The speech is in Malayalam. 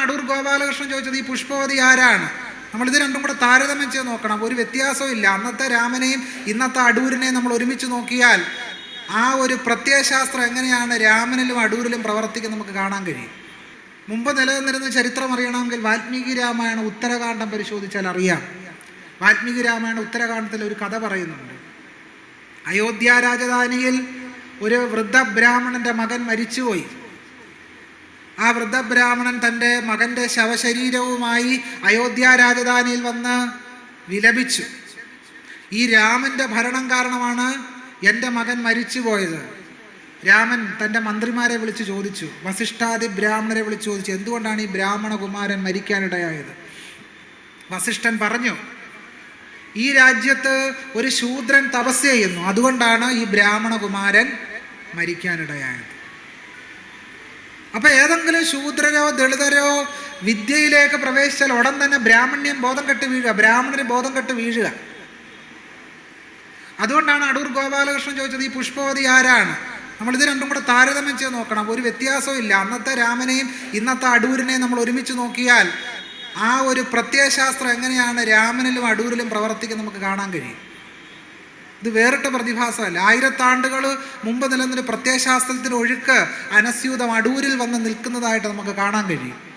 അടൂർ ഗോപാലകൃഷ്ണൻ ചോദിച്ചത് ഈ പുഷ്പവതി ആരാണ്? നമ്മളിത് രണ്ടും കൂടെ താരതമ്യം ചെയ്ത് നോക്കണം. ഒരു വ്യത്യാസവും ഇല്ല. അന്നത്തെ രാമനെയും ഇന്നത്തെ അടൂരിനെയും നമ്മൾ ഒരുമിച്ച് നോക്കിയാൽ ആ ഒരു പ്രത്യയശാസ്ത്രം എങ്ങനെയാണ് രാമനിലും അടൂരിലും പ്രവർത്തിക്കുന്നത് നമുക്ക് കാണാൻ കഴിയും. മുമ്പ് നിലനിന്നിരുന്ന ചരിത്രം അറിയണമെങ്കിൽ വാൽമീകി രാമായണ ഉത്തരകാന്ഡം പരിശോധിച്ചാൽ അറിയാം. വാൽമീകി രാമായണ ഉത്തരകാന്ഡത്തിൽ ഒരു കഥ പറയുന്നുണ്ട്. അയോധ്യ രാജധാനിയിൽ ഒരു വൃദ്ധ ബ്രാഹ്മണന്റെ മകൻ മരിച്ചുപോയി. ആ വൃദ്ധബ്രാഹ്മണൻ തന്റെ മകന്റെ ശവശരീരവുമായി അയോധ്യ രാജധാനിയിൽ വന്ന് വിലപിച്ചു. ഈ രാമന്റെ ഭരണം കാരണമാണ് എന്റെ മകൻ മരിച്ചു പോയത് രാമൻ തന്റെ മന്ത്രിമാരെ വിളിച്ച് ചോദിച്ചു വസിഷ്ഠാദി ബ്രാഹ്മണരെ വിളിച്ച് ചോദിച്ചു എന്തുകൊണ്ടാണ് ഈ ബ്രാഹ്മണകുമാരൻ മരിക്കാനിടയായത്? വസിഷ്ഠൻ പറഞ്ഞു ഈ രാജ്യത്ത് ഒരു ശൂദ്രൻ തപസ് ചെയ്യുന്നു അതുകൊണ്ടാണ് ഈ ബ്രാഹ്മണകുമാരൻ മരിക്കാനിടയായത്. അപ്പൊ ഏതെങ്കിലും ശൂദ്രരോ ദളിതരോ വിദ്യയിലേക്ക് പ്രവേശിച്ചാൽ ഉടൻ തന്നെ ബ്രാഹ്മണ്യം ബോധം കെട്ട് വീഴുക ബ്രാഹ്മണന് ബോധം കെട്ട് വീഴുക. അതുകൊണ്ടാണ് അടൂർ ഗോപാലകൃഷ്ണൻ ചോദിച്ചത് ഈ പുഷ്പവതി ആരാണ്? നമ്മളിത് രണ്ടും കൂടെ താരതമ്യം ചെയ്ത് നോക്കണം. ഒരു വ്യത്യാസവും ഇല്ല. അന്നത്തെ രാമനെയും ഇന്നത്തെ അടൂരിനെയും നമ്മൾ ഒരുമിച്ച് നോക്കിയാൽ ആ ഒരു പ്രത്യയശാസ്ത്രം എങ്ങനെയാണ് രാമനിലും അടൂരിലും പ്രവർത്തിക്കുന്നത് നമുക്ക് കാണാൻ കഴിയും. ഇത് വേറിട്ട പ്രതിഭാസമല്ല. ആയിരത്താണ്ടുകൾ മുമ്പ് നിലനിന്നൊരു പ്രത്യയശാസ്ത്രത്തിന് ഒഴുക്ക് അനസ്യൂതം അടൂരിൽ വന്ന് നിൽക്കുന്നതായിട്ട് നമുക്ക് കാണാൻ കഴിയും.